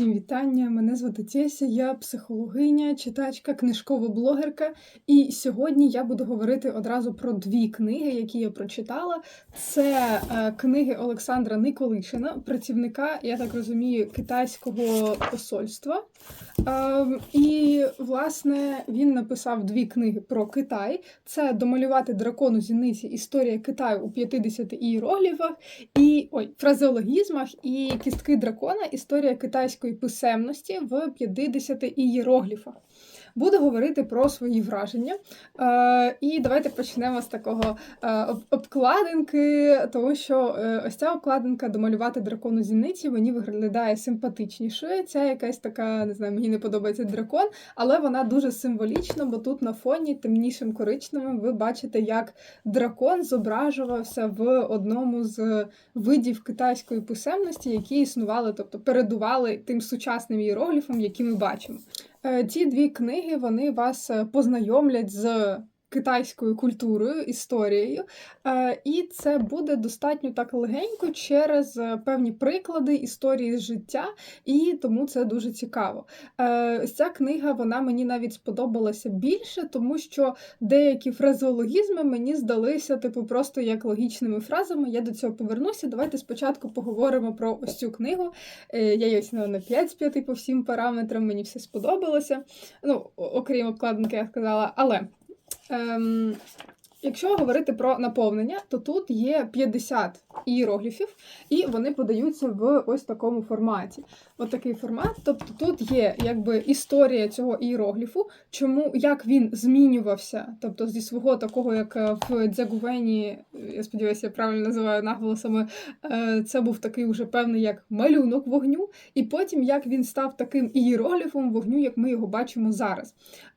Всім вітання! Мене звати Теся, я психологиня, читачка, книжкова блогерка. І сьогодні я буду говорити одразу про дві книги, які я прочитала. Це е, книги Олександра Николишина, працівника, я так розумію, китайського посольства. Е, і, власне, він написав дві книги про Китай: це Домалювати дракону зіниці Історія Китаю у 50 іерогліфах і ой, фразеологізмах і кістки дракона. Історія китайської писемності в 50 ієрогліфах. Буду говорити про свої враження. Е, І давайте почнемо з такого е, обкладинки, тому що е, ось ця обкладинка домалювати дракону зіниці мені виглядає симпатичніше. Ця якась така, не знаю, мені не подобається дракон, але вона дуже символічна, бо тут на фоні темнішим коричневим ви бачите, як дракон зображувався в одному з видів китайської писемності, які існували, тобто передували тим сучасним іерогліфам, які ми бачимо. Е, ці дві книги вони вас е, познайомлять з китайською культурою, історією, е, і це буде достатньо так легенько через певні приклади історії життя, і тому це дуже цікаво. Ця книга вона мені навіть сподобалася більше, тому що деякі фразеологізми мені здалися, типу, просто як логічними фразами. Я до цього повернуся. Давайте спочатку поговоримо про ось цю книгу. Я її оцінила на 5 з 5 по всім параметрам, мені все сподобалося. Ну, окрім обкладинки, я сказала, але. Ем, Якщо говорити про наповнення, то тут є 50 іерогліфів, і вони подаються в ось такому форматі. От такий формат. Тобто тут є якби історія цього іерогліфу, чому як він змінювався, тобто зі свого такого, як е, в Дзягувені, я сподіваюся, я правильно називаю наголосами, е, це був такий уже певний як малюнок вогню, і потім як він став таким іерогліфом вогню, як ми його бачимо зараз.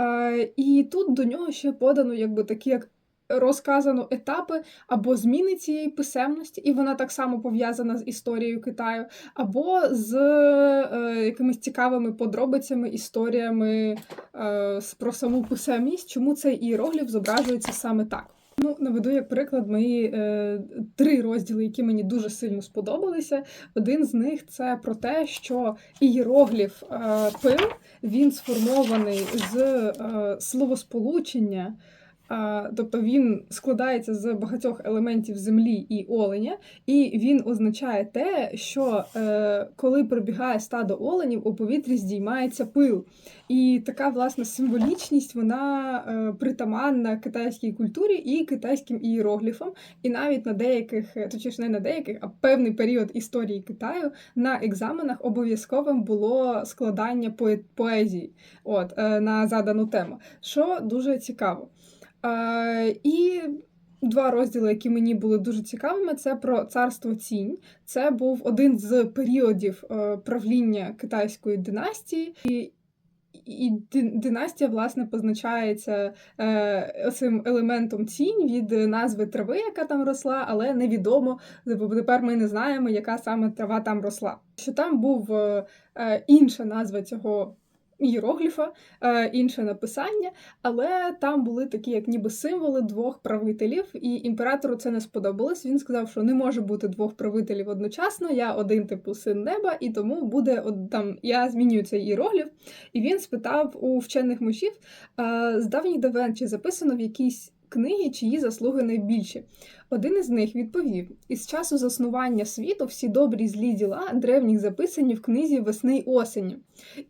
Е, і тут до нього ще подано якби такі як розказано етапи або зміни цієї писемності, і вона так само пов'язана з історією Китаю, або з е, якимись цікавими подробицями, історіями е, про саму писемність, чому цей іерогліф зображується саме так. Ну, наведу як приклад мої е, три розділи, які мені дуже сильно сподобалися. Один з них це про те, що ієрогліф е, пил він сформований з е, словосполучення. Тобто він складається з багатьох елементів землі і оленя, і він означає те, що е, коли пробігає стадо оленів, у повітрі здіймається пил. І така власне символічність вона е, притаманна китайській культурі і китайським ієрогліфам. І навіть на деяких, точніше не на деяких, а певний період історії Китаю на екзаменах обов'язковим було складання поезії от, е, на задану тему, що дуже цікаво. І два розділи, які мені були дуже цікавими, це про царство Цінь. Це був один з періодів е, правління китайської династії. І династія, власне, позначається е, цим елементом цінь від назви трави, яка там росла, але невідомо, бо тепер ми не знаємо, яка саме трава там росла. Що там був е, інша назва цього ієрогліфа, е, інше написання, але там були такі, як ніби символи двох правителів, і імператору це не сподобалось. Він сказав, що не може бути двох правителів одночасно. Я один типу син неба, і тому буде от, там я змінюю цей іерогліф. І він спитав у вчених мужів е, з давніх давен, чи записано в якійсь книги, чиї заслуги найбільші. Один із них відповів: із часу заснування світу всі добрі злі діла древніх записані в книзі весни й осені.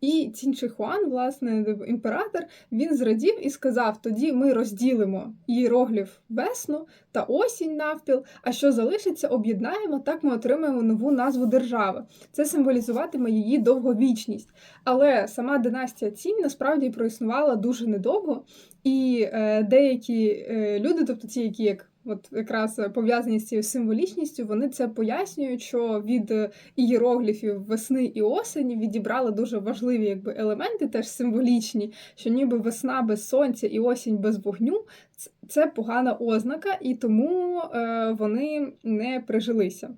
І Цінчихуан, власне, імператор, він зрадів і сказав: тоді ми розділимо іерогліф весну та осінь навпіл, а що залишиться, об'єднаємо, так ми отримаємо нову назву держави. Це символізуватиме її довговічність. Але сама династія Цінь насправді проіснувала дуже недовго, і е, деякі е, люди, тобто ті, які як от якраз пов'язані з цією символічністю, вони це пояснюють, що від ієрогліфів весни і осені відібрали дуже важливі якби, елементи, теж символічні, що ніби весна без сонця і осінь без вогню це погана ознака, і тому е, вони не прижилися.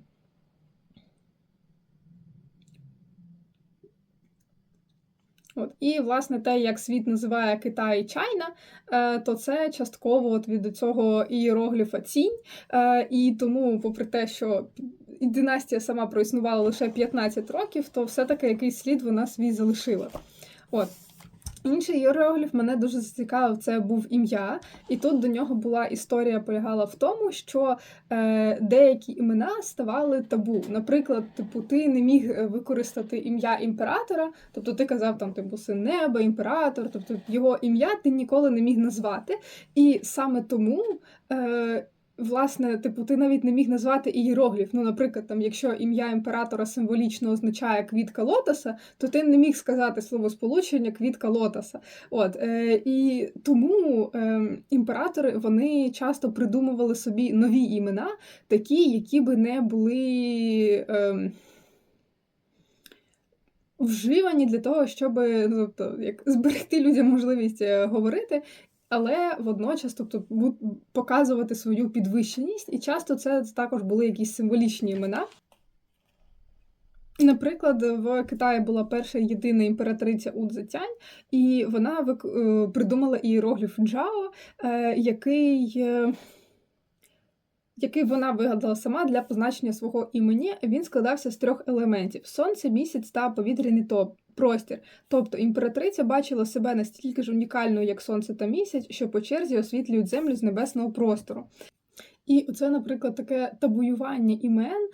От. І, власне, те, як світ називає Китай Чайна, е, то це частково от від цього ієрогліфа цінь. Е, і тому, попри те, що династія сама проіснувала лише 15 років, то все-таки якийсь слід вона свій залишила. От. Інший іерогліф мене дуже зацікавив, це був ім'я, і тут до нього була історія полягала в тому, що е, деякі імена ставали табу. Наприклад, типу, ти не міг е, використати ім'я імператора, тобто ти казав там типу син неба, імператор, тобто його ім'я ти ніколи не міг назвати. І саме тому. Е, Власне, типу, ти навіть не міг назвати ієрогліф. Ну, наприклад, там, якщо ім'я імператора символічно означає квітка лотоса, то ти не міг сказати словосполучення квітка лотоса. От, е, І тому е, імператори вони часто придумували собі нові імена, такі, які би не були. Е, Вживані для того, щоб ну, тобто, як зберегти людям можливість е, говорити, але водночас, тобто, показувати свою підвищеність, і часто це також були якісь символічні імена. Наприклад, в Китаї була перша єдина імператриця Удзетянь, і вона е, придумала ієрогліф Джао, е, який е, який вона вигадала сама для позначення свого імені. Він складався з трьох елементів: сонце, місяць та повітряний топ простір. Тобто імператриця бачила себе настільки ж унікальною, як сонце та місяць, що по черзі освітлюють землю з небесного простору. І це, наприклад, таке табуювання імен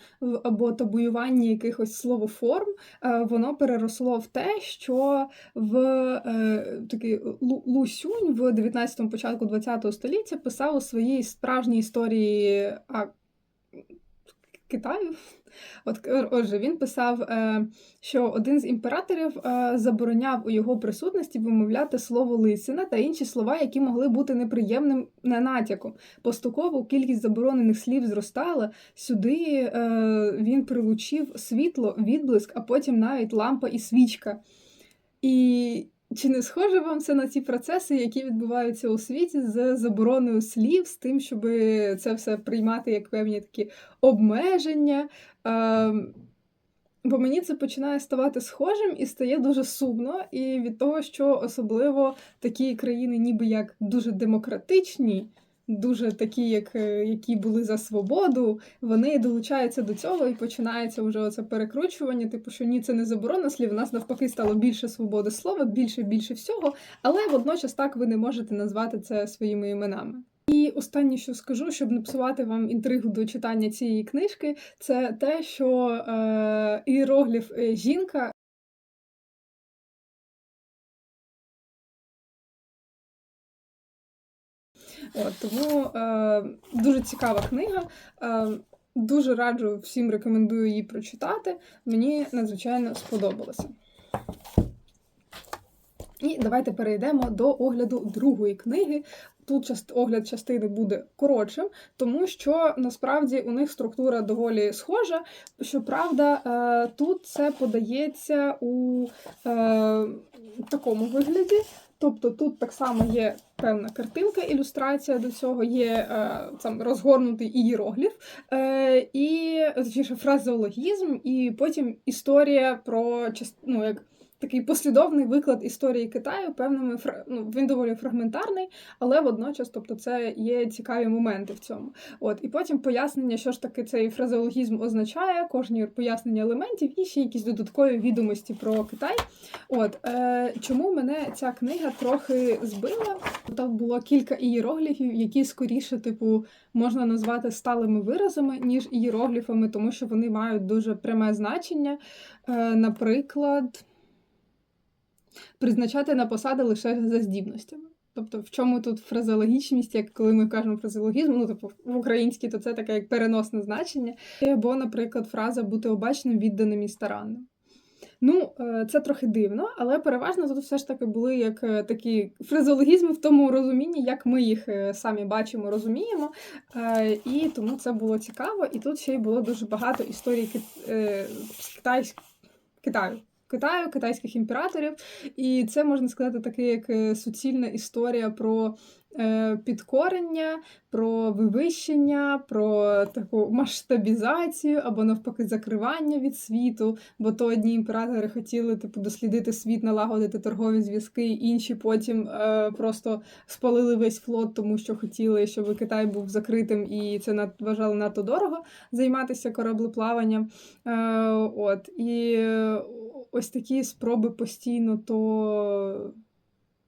або табуювання якихось словоформ, е, воно переросло в те, що в е, такий Лусюнь в 19-му початку 20-го століття писав у своїй справжній історії Китаю. От отже, він писав, е, що один з імператорів е, забороняв у його присутності вимовляти слово лисина та інші слова, які могли бути неприємним на натяком. Поступово кількість заборонених слів зростала. Сюди е, він прилучив світло, відблиск, а потім навіть лампа і свічка. І чи не схоже вам це на ті процеси, які відбуваються у світі з забороною слів, з тим, щоб це все приймати як певні такі обмеження? Ем, бо мені це починає ставати схожим і стає дуже сумно. І від того, що особливо такі країни, ніби як дуже демократичні дуже такі, як е, які були за свободу, вони долучаються до цього і починається вже оце перекручування. Типу, що ні, це не заборона слів. У нас навпаки стало більше свободи слова, більше більше всього, але водночас так ви не можете назвати це своїми іменами. І останнє, що скажу, щоб не псувати вам інтригу до читання цієї книжки, це те, що е, іерогліф е, жінка От, Тому е, дуже цікава книга. Е, Дуже раджу всім рекомендую її прочитати. Мені надзвичайно сподобалося. І давайте перейдемо до огляду другої книги. Тут огляд частини буде коротшим, тому що насправді у них структура доволі схожа. Щоправда, е, тут це подається у е, такому вигляді. Тобто тут так само є певна картинка, ілюстрація до цього, є е, там розгорнутий ієрогліф, е, і точніше, фразеологізм, і потім історія про ну, як такий послідовний виклад історії Китаю, певними ну, він доволі фрагментарний, але водночас, тобто, це є цікаві моменти в цьому. От і потім пояснення, що ж таки цей фразеологізм означає, кожні пояснення елементів і ще якісь додаткові відомості про Китай. От е, чому мене ця книга трохи збила? Там було кілька ієрогліфів, які скоріше, типу, можна назвати сталими виразами, ніж ієрогліфами, тому що вони мають дуже пряме значення. Е, Наприклад призначати на посади лише за здібностями. Тобто, в чому тут фразеологічність, як коли ми кажемо фразеологізм, ну тобто в українській, то це таке як переносне значення, або, наприклад, фраза бути обачним, відданим і старанним. Ну, е, це трохи дивно, але переважно тут все ж таки були як е, такі фразеологізми в тому розумінні, як ми їх е, самі бачимо, розуміємо. І тому це було цікаво. І тут ще й було дуже багато історій з Китаю. Китаю, китайських імператорів. І це можна сказати таке, як е, суцільна історія про е, підкорення, про вивищення, про таку масштабізацію або навпаки закривання від світу. Бо то одні імператори хотіли типу дослідити світ, налагодити торгові зв'язки, інші потім е, просто спалили весь флот, тому що хотіли, щоб Китай був закритим, і це над вважали надто дорого займатися кораблеплаванням. Е, от і ось такі спроби постійно то.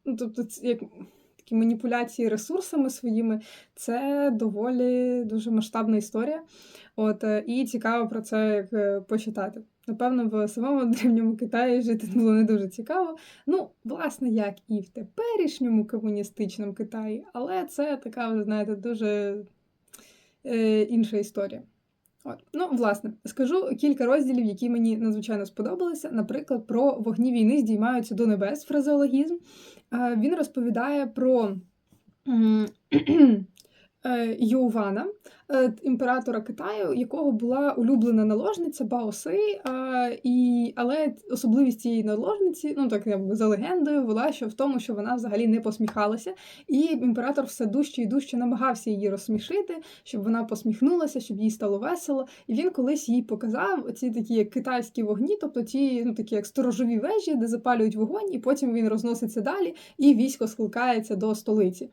Ну, тобто, як такі маніпуляції ресурсами своїми, це доволі дуже масштабна історія. От, е, І цікаво про це як е, почитати. Напевно, в самому древньому Китаї жити було не дуже цікаво. Ну, власне, як і в теперішньому комуністичному Китаї, але це така, ви знаєте, дуже е, інша історія. От. Ну, власне, скажу кілька розділів, які мені надзвичайно сподобалися. Наприклад, про вогні війни здіймаються до небес фразеологізм. Він розповідає про Е, Йоувана, е, імператора Китаю, якого була улюблена наложниця Баоси, і, але особливість цієї наложниці, ну так якби за легендою, була що в тому, що вона взагалі не посміхалася, і імператор все дужче і дужче намагався її розсмішити, щоб вона посміхнулася, щоб їй стало весело. І він колись їй показав ці такі як китайські вогні, тобто ті, ну такі як сторожові вежі, де запалюють вогонь, і потім він розноситься далі, і військо скликається до столиці.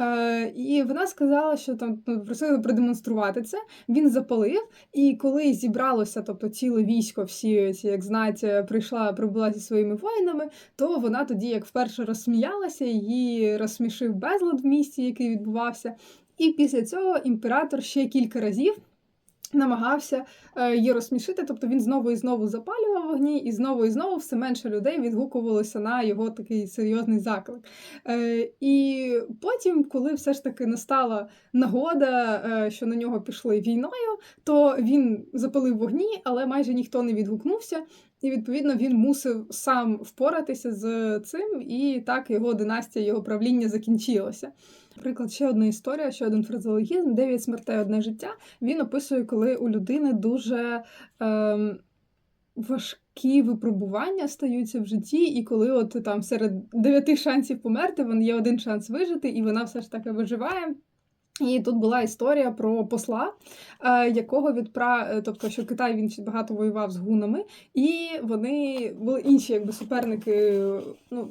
Е, І вона сказала що там ну, просили продемонструвати це. Він запалив, і коли зібралося, тобто ціле військо, всі ці, як знаєте, прийшла, прибула зі своїми воїнами, то вона тоді, як вперше розсміялася, її розсмішив безлад в місті, який відбувався. І після цього імператор ще кілька разів намагався е, її розсмішити, тобто він знову і знову запалював вогні, і знову і знову все менше людей відгукувалося на його такий серйозний заклик. Е, і потім, коли все ж таки настала нагода, е, що на нього пішли війною, то він запалив вогні, але майже ніхто не відгукнувся. І відповідно він мусив сам впоратися з цим, і так його династія, його правління закінчилося. Наприклад, ще одна історія, ще один фразеологізм, дев'ять смертей одне життя. Він описує, коли у людини дуже ем, важкі випробування стаються в житті, і коли от там серед дев'яти шансів померти, вон є один шанс вижити, і вона все ж таки виживає. І тут була історія про посла, е, якого відправ... Е, тобто, що Китай він багато воював з гунами, і вони були інші, якби суперники. ну,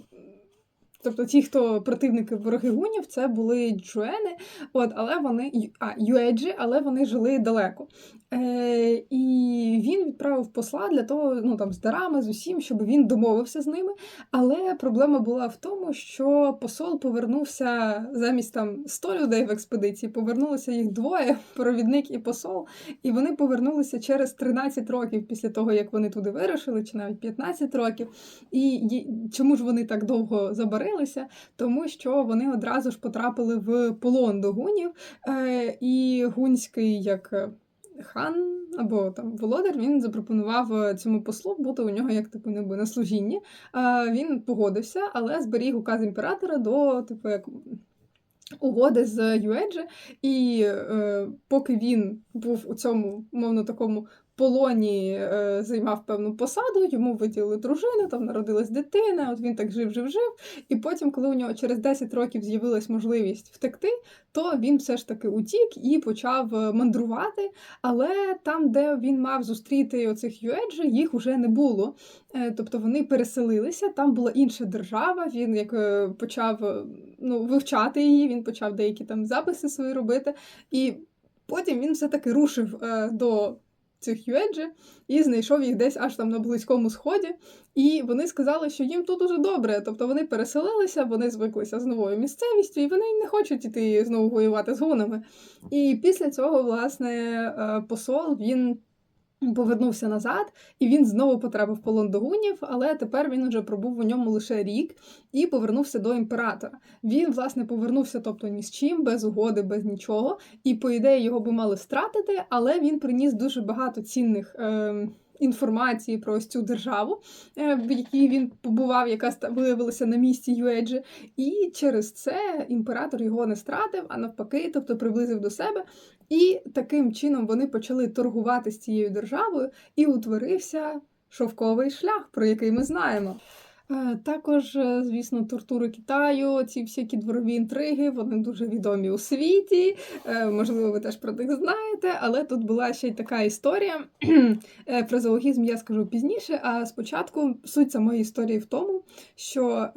Тобто ті, хто противники вороги гунів, це були джуени, от, але вони а, юеджі, але вони жили далеко. Е, І він відправив посла для того, ну там з дарами, з усім, щоб він домовився з ними. Але проблема була в тому, що посол повернувся замість там 100 людей в експедиції, повернулося їх двоє, провідник і посол, і вони повернулися через 13 років після того, як вони туди вирушили, чи навіть 15 років. І чому ж вони так довго забарилися? Тому що вони одразу ж потрапили в полон до гунів, е, і гунський як хан або там володар він запропонував е, цьому послу бути у нього як типу ніби на служінні. А Він погодився, але зберіг указ імператора до типу як. Угоди з Юеджі, і е, поки він був у цьому мовно такому полоні е, займав певну посаду, йому виділили дружину, там народилась дитина, от він так жив, жив, жив. І потім, коли у нього через 10 років з'явилась можливість втекти, то він все ж таки утік і почав е, мандрувати. Але там, де він мав зустріти оцих юеджі, їх уже не було. Е, тобто вони переселилися, там була інша держава. Він як е, почав ну, вивчати її, він почав деякі там записи свої робити. І потім він все-таки рушив до цих юеджі і знайшов їх десь аж там на Близькому Сході. І вони сказали, що їм тут дуже добре. Тобто вони переселилися, вони звиклися з новою місцевістю, і вони не хочуть іти знову воювати з гунами. І після цього, власне, е, посол він. Повернувся назад, і він знову потрапив в полон до гунів, але тепер він уже пробув у ньому лише рік і повернувся до імператора. Він, власне, повернувся, тобто ні з чим, без угоди, без нічого. І, по ідеї, його би мали стратити, але він приніс дуже багато цінних. Е інформації про ось цю державу, е, в якій він побував, яка виявилася на місці Юеджі. І через це імператор його не стратив, а навпаки, тобто приблизив до себе. І таким чином вони почали торгувати з цією державою, і утворився шовковий шлях, про який ми знаємо. Е, Також, е, звісно, тортури Китаю, ці всякі дворові інтриги, вони дуже відомі у світі. Е, Можливо, ви теж про них знаєте, але тут була ще й така історія. Про зоологізм я скажу пізніше. А спочатку суть самої історії в тому, що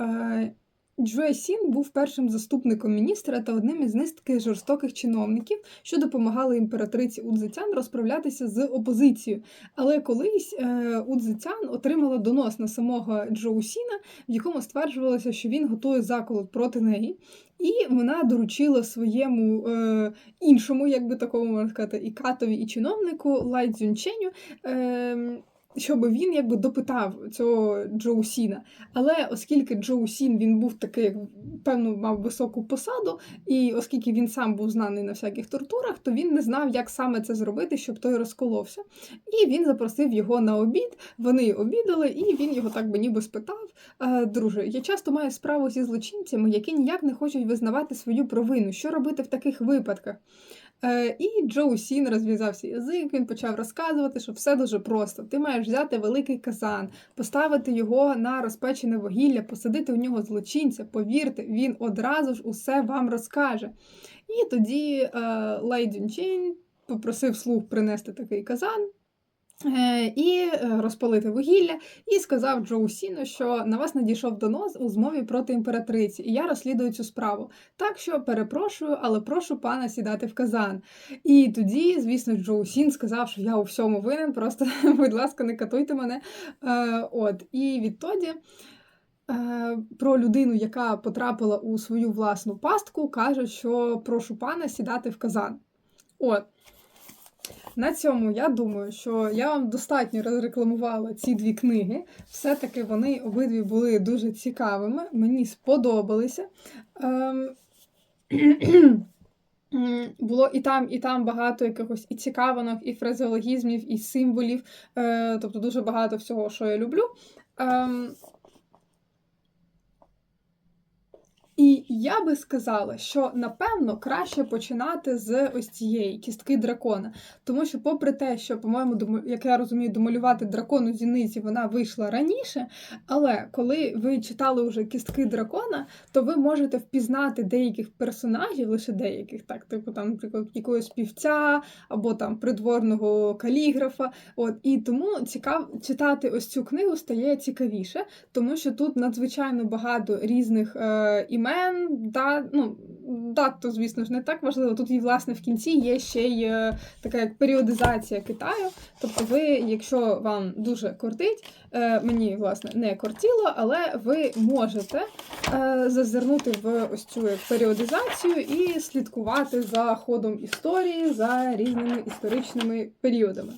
Джуе Сін був першим заступником міністра та одним із низки жорстоких чиновників, що допомагали імператриці Удзетян розправлятися з опозицією. Але колись е, Удзетян отримала донос на самого Джоу Сіна, в якому стверджувалося, що він готує заколот проти неї. І вона доручила своєму е, іншому, як би такому можна сказати, і катові, і чиновнику Лай Цзюнченю, е, щоб він якби допитав цього Джоу Сіна. Але оскільки Джоу Сін він був такий, певно, мав високу посаду, і оскільки він сам був знаний на всяких тортурах, то він не знав, як саме це зробити, щоб той розколовся. І він запросив його на обід. Вони обідали, і він його так би ніби спитав: «Е, Друже, я часто маю справу зі злочинцями, які ніяк не хочуть визнавати свою провину. Що робити в таких випадках? Е, І Джоу Сін розв'язався язик, він почав розказувати, що все дуже просто. Ти маєш взяти великий казан, поставити його на розпечене вугілля, посадити в нього злочинця. Повірте, він одразу ж усе вам розкаже. І тоді е, Лай Дюнчень попросив слуг принести такий казан. Е, І е, розпалити вугілля, і сказав Джоу Сіну, що на вас надійшов донос у змові проти імператриці, і я розслідую цю справу. Так що перепрошую, але прошу пана сідати в казан. І тоді, звісно, Джоу Сін сказав, що я у всьому винен, просто, будь ласка, не катуйте мене. Е, От, і відтоді. Про людину, яка потрапила у свою власну пастку, кажуть, що прошу пана сідати в казан. От. На цьому я думаю, що я вам достатньо розрекламувала ці дві книги. Все-таки вони обидві були дуже цікавими, мені сподобалися. Ем... Було і там, і там багато якихось і цікавинок, і фразеологізмів, і символів, е, тобто дуже багато всього, що я люблю. Ем, І я би сказала, що напевно краще починати з ось цієї кістки дракона. Тому що, попри те, що, по-моєму, як я розумію, домалювати дракону зіниці вона вийшла раніше. Але коли ви читали вже кістки дракона, то ви можете впізнати деяких персонажів, лише деяких, так, типу там, наприклад, якогось півця або там придворного каліграфа. От і тому цікав читати ось цю книгу стає цікавіше, тому що тут надзвичайно багато різних е, імен. Да, ну, дат, то, звісно ж, не так важливо. Тут і, власне, в кінці є ще й е, така як періодизація Китаю. Тобто, ви, якщо вам дуже кортить, е, мені, власне, не кортіло, але ви можете е, зазирнути в ось цю періодизацію і слідкувати за ходом історії, за різними історичними періодами.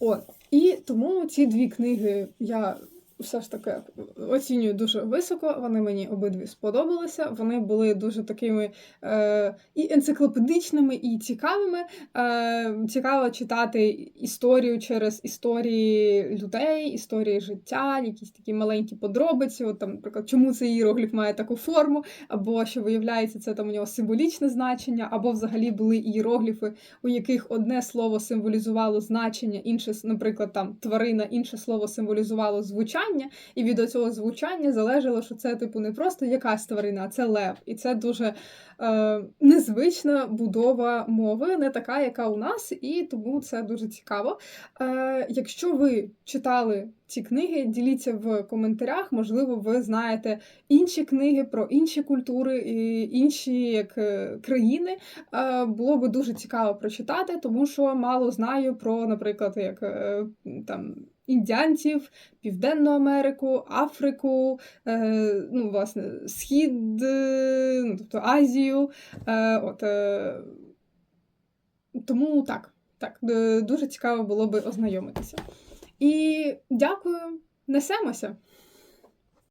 От. І тому ці дві книги я все ж таки оцінюю дуже високо. Вони мені обидві сподобалися. Вони були дуже такими е, і енциклопедичними, і цікавими. Е, цікаво читати історію через історії людей, історії життя, якісь такі маленькі подробиці. От там, наприклад, чому цей іерогліф має таку форму, або що виявляється, це там у нього символічне значення, або взагалі були іерогліфи, у яких одне слово символізувало значення, інше, наприклад, там тварина, інше слово символізувало звучання, і від цього звучання залежало, що це типу не просто якась тварина, це лев. І це дуже е, незвична будова мови, не така, яка у нас, і тому це дуже цікаво. Е, якщо ви читали ці книги, діліться в коментарях. Можливо, ви знаєте інші книги про інші культури і інші як, е, країни. Е, було би дуже цікаво прочитати, тому що мало знаю про, наприклад, як е, там. Індіанців, Південну Америку, Африку, е, ну, власне, Схід, е, ну, тобто Азію. Е, от, е, тому так, так, дуже цікаво було би ознайомитися. І дякую, несемося!